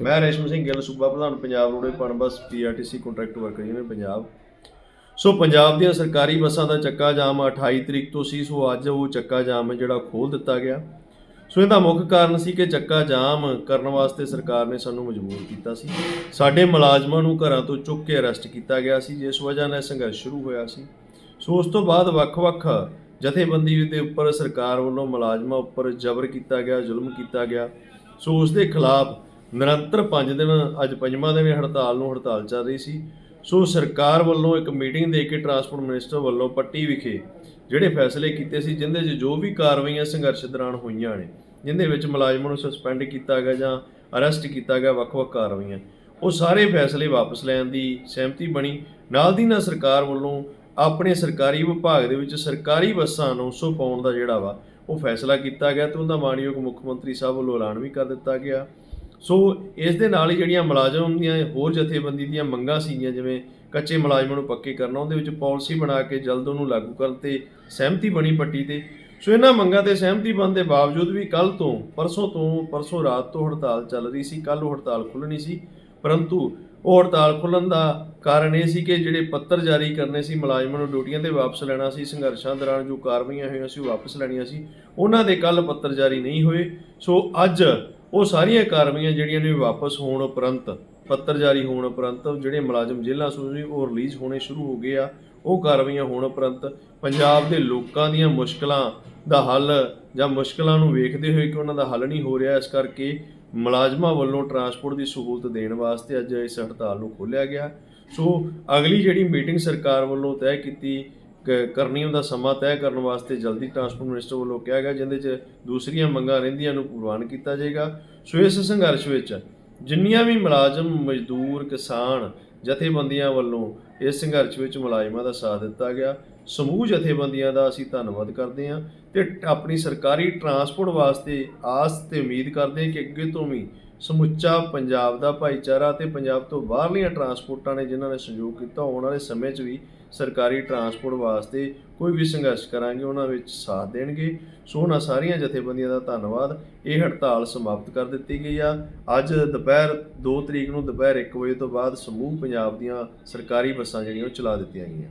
ਮੈਂ ਰੇਸ਼ਮ ਸਿੰਘ ਗਿੱਲ ਸੂਬਾ ਪ੍ਰਧਾਨ ਪੰਜਾਬ ਰੋਡੇ PUNBUS PRTC contract worker union Punjab. ਸੋ ਪੰਜਾਬ ਦੀਆਂ ਸਰਕਾਰੀ ਬੱਸਾਂ ਦਾ ਚੱਕਾ ਜਾਮ 28 ਤਰੀਕ ਤੋਂ ਸੀ ਸੋ ਅੱਜ ਉਹ ਚੱਕਾ ਜਾਮ ਹੈ ਜਿਹੜਾ ਖੋਲ ਦਿੱਤਾ ਗਿਆ। ਸੋ ਇਹਦਾ ਮੁੱਖ ਕਾਰਨ ਸੀ ਕਿ ਚੱਕਾ ਜਾਮ ਕਰਨ ਵਾਸਤੇ ਸਰਕਾਰ ਨੇ ਸਾਨੂੰ ਮਜਬੂਰ ਕੀਤਾ ਸੀ। ਸਾਡੇ ਮੁਲਾਜ਼ਮਾਂ ਨੂੰ ਘਰਾਂ ਤੋਂ ਚੁੱਕ ਕੇ ਅਰੈਸਟ ਕੀਤਾ ਗਿਆ ਸੀ ਜਿਸ ਵਜ੍ਹਾ ਨਾਲ ਸੰਘਰਸ਼ ਸ਼ੁਰੂ ਹੋਇਆ ਸੀ। ਸੋ ਉਸ ਤੋਂ ਬਾਅਦ ਵੱਖ-ਵੱਖ ਜਥੇਬੰਦੀ ਦੇ ਉੱਪਰ ਸਰਕਾਰ ਵੱਲੋਂ ਮੁਲਾਜ਼ਮਾਂ ਉੱਪਰ ਜ਼ਬਰ ਕੀਤਾ ਗਿਆ ਜ਼ੁਲਮ ਕੀਤਾ ਗਿਆ। ਸੋ ਉਸ ਦੇ ਖਿਲਾਫ ਨਿਰੰਤਰ 5 ਦਿਨ ਅੱਜ ਪੰਜਵਾਂ ਦਿਨ ਇਹ ਹੜਤਾਲ ਨੂੰ ਹੜਤਾਲ ਚੱਲ ਰਹੀ ਸੀ। ਸੋ ਸਰਕਾਰ ਵੱਲੋਂ ਇੱਕ ਮੀਟਿੰਗ ਦੇ ਕੇ ਟਰਾਂਸਪੋਰਟ ਮਿਨਿਸਟਰ ਵੱਲੋਂ ਪੱਟੀ ਵਿਖੇ ਜਿਹੜੇ ਫੈਸਲੇ ਕੀਤੇ ਸੀ, ਜਿੰਦੇ 'ਚ ਜੋ ਵੀ ਕਾਰਵਾਈਆਂ ਸੰਘਰਸ਼ ਦੌਰਾਨ ਹੋਈਆਂ ਨੇ, ਜਿੰਦੇ ਵਿੱਚ ਮੁਲਾਜ਼ਮਾਂ ਨੂੰ ਸਸਪੈਂਡ ਕੀਤਾ ਗਿਆ ਜਾਂ ਅਰੈਸਟ ਕੀਤਾ ਗਿਆ, ਵੱਖ-ਵੱਖ ਕਾਰਵਾਈਆਂ, ਉਹ ਸਾਰੇ ਫੈਸਲੇ ਵਾਪਸ ਲੈਣ ਦੀ ਸਹਿਮਤੀ ਬਣੀ। ਨਾਲ ਦੀ ਨਾਲ ਸਰਕਾਰ ਵੱਲੋਂ ਆਪਣੇ ਸਰਕਾਰੀ ਵਿਭਾਗ ਦੇ ਵਿੱਚ ਸਰਕਾਰੀ ਬੱਸਾਂ ਨੂੰ 900 ਪਾਉਣ ਦਾ ਜਿਹੜਾ ਵਾ, ਉਹ ਫੈਸਲਾ ਕੀਤਾ ਗਿਆ ਤੇ ਉਹਦਾ ਮਾਨਯੋਗ ਮੁੱਖ ਮੰਤਰੀ ਸਾਹਿਬ ਵੱਲੋਂ ਐਲਾਨ ਵੀ ਕਰ ਦਿੱਤਾ ਗਿਆ। ਸੋ ਇਸ ਦੇ ਨਾਲ ਹੀ ਜਿਹੜੀਆਂ ਮੁਲਾਜ਼ਮ ਦੀਆਂ ਹੋਰ ਜਥੇਬੰਦੀ ਦੀਆਂ ਮੰਗਾਂ ਸੀਗੀਆਂ, ਜਿਵੇਂ ਕੱਚੇ ਮੁਲਾਜ਼ਮਾਂ ਨੂੰ ਪੱਕੇ ਕਰਨਾ, ਉਹਦੇ ਵਿੱਚ ਪਾਲਿਸੀ ਬਣਾ ਕੇ ਜਲਦ ਉਹਨੂੰ ਲਾਗੂ ਕਰਨ ਤੇ ਸਹਿਮਤੀ ਬਣੀ ਪੱਟੀ ਤੇ। ਸੋ ਇਹਨਾਂ ਮੰਗਾਂ ਤੇ ਸਹਿਮਤੀ ਬਣਨ ਦੇ ਬਾਵਜੂਦ ਵੀ ਕੱਲ ਤੋਂ, ਪਰਸੋਂ ਤੋਂ, ਪਰਸੋਂ ਰਾਤ ਤੋਂ ਹੜਤਾਲ ਚੱਲ ਰਹੀ ਸੀ ਕੱਲ ਉਹ ਹੜਤਾਲ ਖੁੱਲਣੀ ਸੀ। ਪਰੰਤੂ ਉਹ ਹੜਤਾਲ ਖੁੱਲਣ ਦਾ ਕਾਰਨ ਇਹ ਸੀ ਕਿ ਜਿਹੜੇ ਪੱਤਰ ਜਾਰੀ ਕਰਨੇ ਸੀ, ਮੁਲਾਜ਼ਮਾਂ ਨੂੰ ਡਿਊਟੀਆਂ ਤੇ ਵਾਪਸ ਲੈਣਾ ਸੀ, ਸੰਘਰਸ਼ਾਂ ਦੌਰਾਨ ਜੋ ਕਾਰਵਾਈਆਂ ਹੋਈਆਂ ਸੀ ਉਹ ਵਾਪਸ ਲੈਣੀਆਂ ਸੀ, ਉਹਨਾਂ ਦੇ ਕੱਲ ਪੱਤਰ ਜਾਰੀ ਨਹੀਂ ਹੋਏ। ਸੋ ਅੱਜ ਉਹ ਸਾਰੀਆਂ ਕਾਰਵਾਈਆਂ ਜਿਹੜੀਆਂ ਨੇ ਵਾਪਸ ਹੋਣ ਉਪਰੰਤ, ਪੱਤਰ ਜਾਰੀ ਹੋਣ ਉਪਰੰਤ, ਜਿਹੜੇ ਮੁਲਾਜ਼ਮ ਜੇਲ੍ਹਾਂ ਤੋਂ ਉਹ ਰਿਲੀਜ਼ ਹੋਣੇ ਸ਼ੁਰੂ ਹੋ ਗਏ ਆ। ਉਹ ਕਾਰਵਾਈਆਂ ਹੋਣ ਉਪਰੰਤ ਪੰਜਾਬ ਦੇ ਲੋਕਾਂ ਦੀਆਂ ਮੁਸ਼ਕਲਾਂ ਦਾ ਹੱਲ ਜਾਂ ਮੁਸ਼ਕਲਾਂ ਨੂੰ ਵੇਖਦੇ ਹੋਏ ਕਿ ਉਹਨਾਂ ਦਾ ਹੱਲ ਨਹੀਂ ਹੋ ਰਿਹਾ, ਇਸ ਕਰਕੇ ਮੁਲਾਜ਼ਮਾਂ ਵੱਲੋਂ ਟਰਾਂਸਪੋਰਟ ਦੀ ਸਹੂਲਤ ਦੇਣ ਵਾਸਤੇ ਅੱਜ ਇਸ ਹੜਤਾਲ ਨੂੰ ਖੋਲ੍ਹਿਆ ਗਿਆ। ਸੋ ਅਗਲੀ ਜਿਹੜੀ ਮੀਟਿੰਗ ਸਰਕਾਰ ਵੱਲੋਂ ਤੈਅ ਕੀਤੀ ਕਰਨੀ ਉਹਦਾ ਸਮਾਂ ਤੈਅ ਕਰਨ ਵਾਸਤੇ ਜਲਦੀ ਟਰਾਂਸਪੋਰਟ ਮਿਨਿਸਟਰ ਵੱਲੋਂ ਕਿਹਾ ਗਿਆ, ਜਿੰਦੇ 'ਚ ਦੂਸਰੀਆਂ ਮੰਗਾਂ ਰਹਿੰਦੀਆਂ ਨੂੰ ਪ੍ਰਵਾਨ ਕੀਤਾ ਜਾਏਗਾ। ਸੋ ਇਸ ਸੰਘਰਸ਼ ਵਿੱਚ ਜਿੰਨੀਆਂ ਵੀ ਮੁਲਾਜ਼ਮ, ਮਜ਼ਦੂਰ, ਕਿਸਾਨ, ਜਥੇਬੰਦੀਆਂ ਵੱਲੋਂ ਇਸ ਸੰਘਰਸ਼ ਵਿੱਚ ਮੁਲਾਜ਼ਮਾਂ ਦਾ ਸਾਥ ਦਿੱਤਾ ਗਿਆ। ਸਮੂਹ ਜਥੇਬੰਦੀਆਂ ਦਾ ਅਸੀਂ ਧੰਨਵਾਦ ਕਰਦੇ ਹਾਂ ਤੇ ਆਪਣੀ ਸਰਕਾਰੀ ਟਰਾਂਸਪੋਰਟ ਵਾਸਤੇ ਆਸ ਤੇ ਉਮੀਦ ਕਰਦੇ ਹਾਂ ਕਿ ਅੱਗੇ ਤੋਂ ਵੀ ਸਮੁੱਚਾ ਪੰਜਾਬ ਦਾ ਭਾਈਚਾਰਾ ਤੇ ਪੰਜਾਬ ਤੋਂ ਬਾਹਰਲੀਆਂ ਟਰਾਂਸਪੋਰਟਾਂ ਨੇ ਜਿਨ੍ਹਾਂ ਨੇ ਸਹਿਯੋਗ ਕੀਤਾ, ਆਉਣ ਵਾਲੇ ਸਮੇਂ 'ਚ ਵੀ ਸਰਕਾਰੀ ਟਰਾਂਸਪੋਰਟ ਵਾਸਤੇ ਕੋਈ ਵੀ ਸੰਘਰਸ਼ ਕਰਾਂਗੇ, ਉਹਨਾਂ ਵਿੱਚ ਸਾਥ ਦੇਣਗੇ। ਸੋ ਉਹਨਾਂ ਸਾਰੀਆਂ ਜਥੇਬੰਦੀਆਂ ਦਾ ਧੰਨਵਾਦ। ਇਹ ਹੜਤਾਲ ਸਮਾਪਤ ਕਰ ਦਿੱਤੀ ਗਈ ਆ। ਅੱਜ ਦੁਪਹਿਰ 2 ਤਰੀਕ ਨੂੰ ਦੁਪਹਿਰ 1 ਵਜੇ ਤੋਂ ਬਾਅਦ ਸਮੂਹ ਪੰਜਾਬ ਦੀਆਂ ਸਰਕਾਰੀ ਬੱਸਾਂ ਜਿਹੜੀਆਂ ਉਹ ਚਲਾ ਦਿੱਤੀਆਂ ਗਈਆਂ।